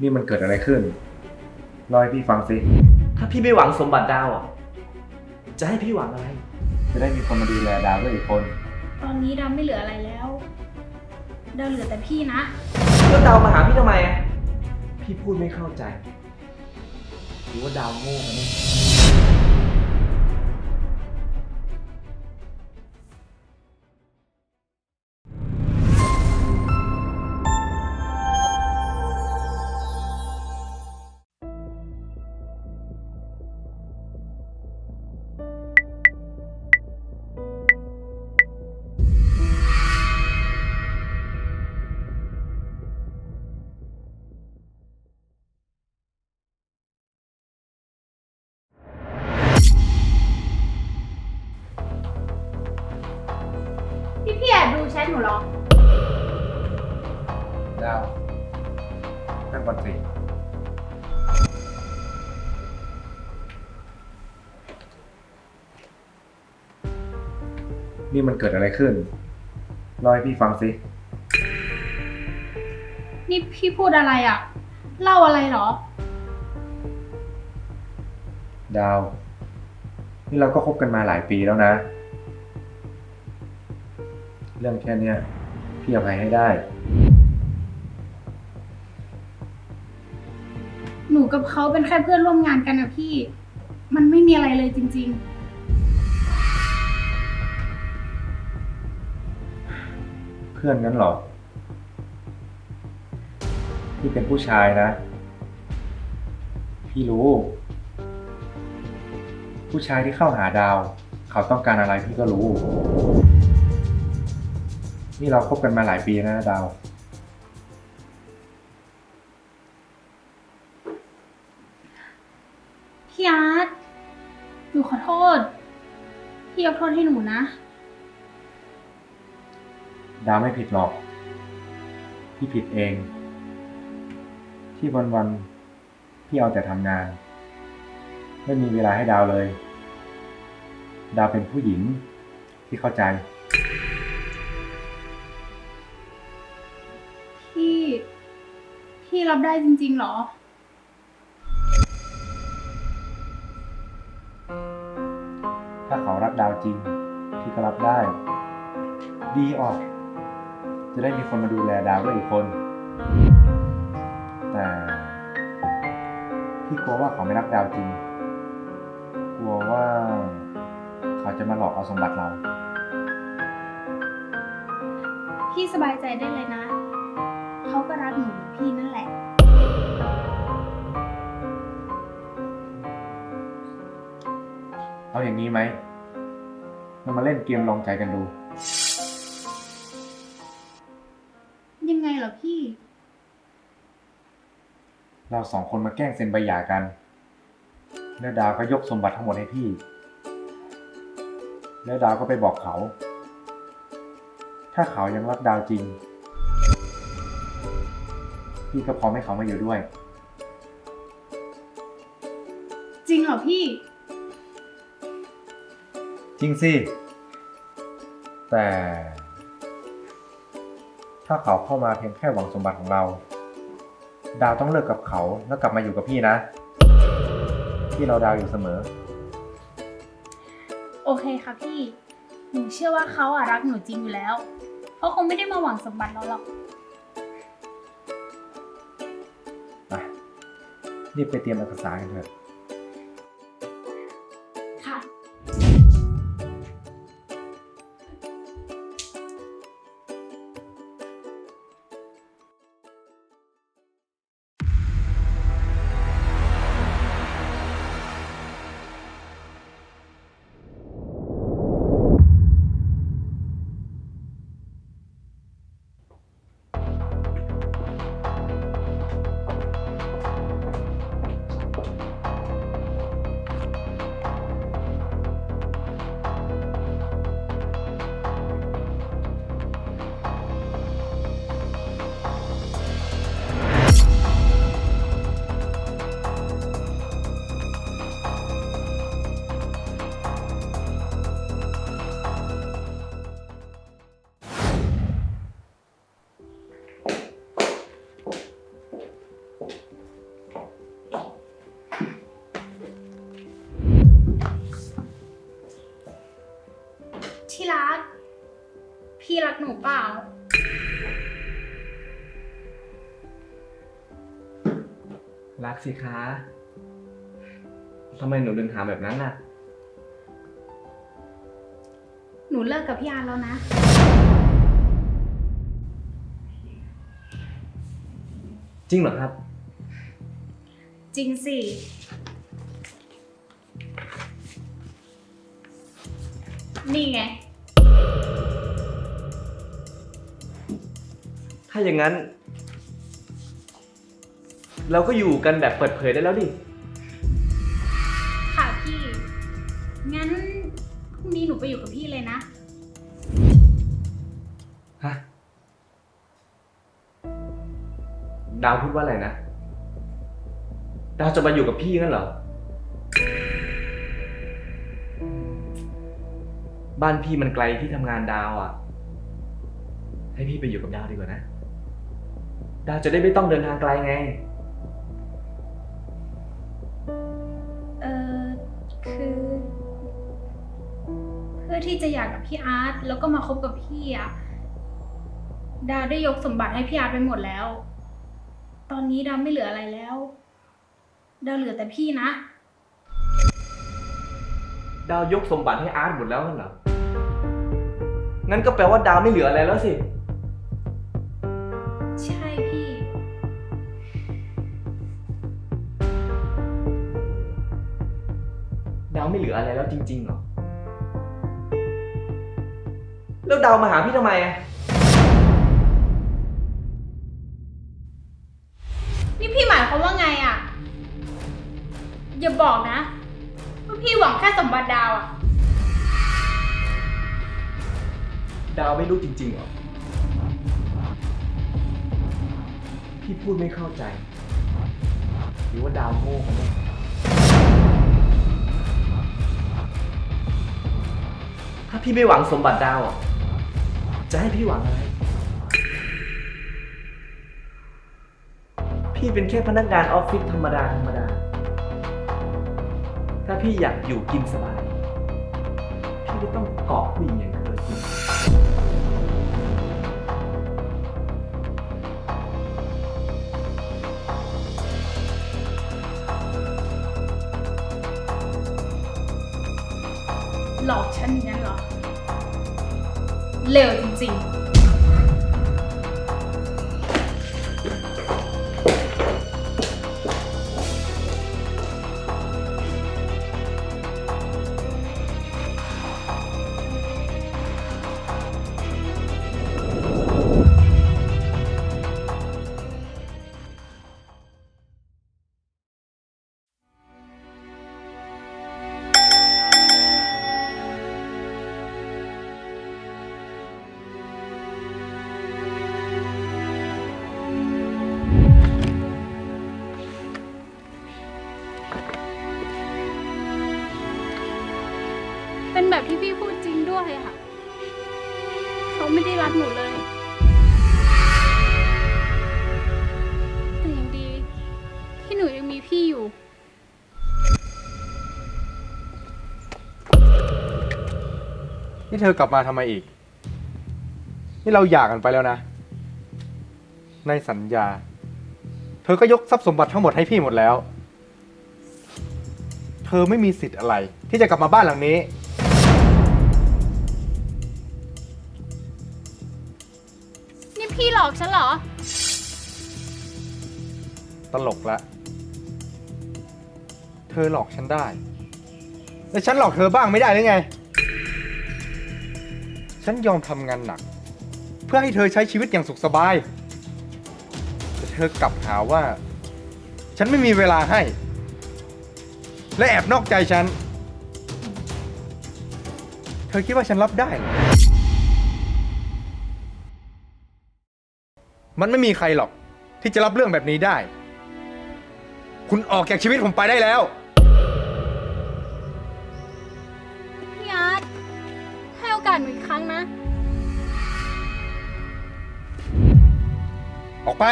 นี่มันเกิดอะไรขึ้นเล่าให้พี่ฟังสิถ้าพี่ไม่หวังสมบัติดาวอะ จะให้พี่หวังอะไร จะได้มีคนมาดูแลดาวด้วยอีกคน ตอนนี้ดาวไม่เหลืออะไรแล้วดาวเหลือแต่พี่นะ แล้วดาวมาหาพี่ทำไมอะพี่พูดไม่เข้าใจ หรือว่าดาวโง่กันแน่ นั่งก่อนสินี่มันเกิดอะไรขึ้นเล่าให้พี่ฟังสินี่พี่พูดอะไรอะ่ะ เล่าอะไรเหรอ ดาว นี่เราก็คบกันมาหลายปีแล้วนะ เรื่องแค่เนี้ยพี่อภัยให้ได้ กับเขาเป็นแค่เพื่อนร่วมงานกันนะพี่ มันไม่มีอะไรเลยจริง เพื่อนงั้นเหรอ พี่เป็นผู้ชายนะ พี่รู้ ผู้ชายที่เข้าหาดาว เขาต้องการอะไรพี่ก็รู้ นี่เราคบกันมาหลายปีแล้วนะดาว นูขอโทษ พี่ยกโทษให้หนูนะ ดาวไม่ผิดหรอก พี่ผิดเอง ที่วันๆ พี่เอาแต่ทำงาน ไม่มีเวลาให้ดาวเลย ดาวเป็นผู้หญิงที่เข้าใจ พี่ พี่รับได้จริงๆเหรอ ถ้าเขารักดาวจริงพี่ก็รับได้ ดีออก จะได้มีคนมาดูแลดาวด้วยอีกคน แต่พี่กลัวว่าเขาไม่รักดาวจริง กลัวว่าเขาจะมาหลอกเอาสมบัติเรา พี่สบายใจได้เลยนะ อาอย่างนี้ไหมเรามาเล่นเกมลองใจกันดู ยังไงเหรอพี่ เราสองคนมาแกล้งเซ็นใบหย่ากัน แล้วดาวก็ยกสมบัติทั้งหมดให้พี่ แล้วดาวก็ไปบอกเขา ถ้าเขายังรักดาวจริง พี่ก็พร้อมให้เขามาอยู่ด้วย จริงเหรอพี่ จริงสิ แต่ ถ้าเขาเข้ามาเพียงแค่หวังสมบัติของเรา ดาวต้องเลิกกับเขาแล้วกลับมาอยู่กับพี่นะ พี่เราดาวอยู่เสมอ โอเคค่ะพี่ หนูเชื่อว่าเขาอะรักหนูจริงอยู่แล้ว เขาคงไม่ได้มาหวังสมบัติเราหรอกไปรีบไปเตรียมเอกสารกันเถอะค่ะ หนูเปล่า รักสิคะทำไมหนูดึงถามแบบนั้นน่ะ หนูเลิกกับพี่อาร์ตแล้วนะ จริงเหรอครับ จริงสิ นี่ไง ถ้าอย่างนั้น เราก็อยู่กันแบบเปิดเผยได้แล้วดิ ค่ะพี่ งั้นพรุ่งนี้หนูไปอยู่กับพี่เลยนะ ฮะ ดาวพูดว่าอะไรนะ ดาวจะมาอยู่กับพี่งั้นเหรอ บ้านพี่มันไกลที่ทำงานดาวอะ ให้พี่ไปอยู่กับดาวดีกว่านะ ดาวจะได้ไม่ต้องเดินทางไกลไง เออคือ เพื่อที่จะอยากกับพี่อาร์ตแล้วก็มาคบกับพี่อะดาวได้ยกสมบัติให้พี่อาร์ตไปหมดแล้ว ตอนนี้ดาวไม่เหลืออะไรแล้ว ดาวเหลือแต่พี่นะ ดาวยกสมบัติให้อาร์ตหมดแล้วงั้นเหรอ งั้นก็แปลว่าดาวไม่เหลืออะไรแล้วสิ ออะไรแล้วจริงๆเหรอ แล้วดาวมาหาพี่ทำไมอะนี่พี่หมายความว่าไงอะอย่าบอกนะว่าพี่หวังแค่สมบัติดาวอะดาวไม่รู้จริงๆเหรอ พี่พูดไม่เข้าใจ หรือว่าดาวโง่กันแน่ ถ้าพี่ไม่หวังสมบัติดาวอะจะให้พี่หวังอะไร พี่เป็นแค่พนักงานออฟฟิศธรรมดาธรรมดา ถ้าพี่อยากอยู่กินสบาย พี่ก็ต้องเกาะผู้หญิงอย่างเธอสิหลอกฉันอย่างนั้น เรอเลวจริงๆ เป็นแบบที่พี่พูดจริงด้วยอะเขาไม่ได้รักหนูเลย แต่ยังดี ที่หนูยังมีพี่อยู่ นี่เธอกลับมาทำไมอีก นี่เราหย่ากันไปแล้วนะ ในสัญญา เธอก็ยกทรัพย์สมบัติทั้งหมดให้พี่หมดแล้ว เธอไม่มีสิทธิ์อะไร ที่จะกลับมาบ้านหลังนี้ พี่หลอกฉันเหรอ ตลกละ เธอหลอกฉันได้แต่ฉันหลอกเธอบ้างไม่ได้หรือไง ฉันยอมทำงานหนัก เพื่อให้เธอใช้ชีวิตอย่างสุขสบาย แต่เธอกลับหาว่า ฉันไม่มีเวลาให้ และแอบนอกใจฉัน เธอคิดว่าฉันรับได้เหรอ มันไม่มีใครหรอก ที่จะรับเรื่องแบบนี้ได้ คุณออกจากชีวิตผมไปได้แล้ว พี่อาร์ตให้โอกาสหนูอีกครั้งนะ ออกไป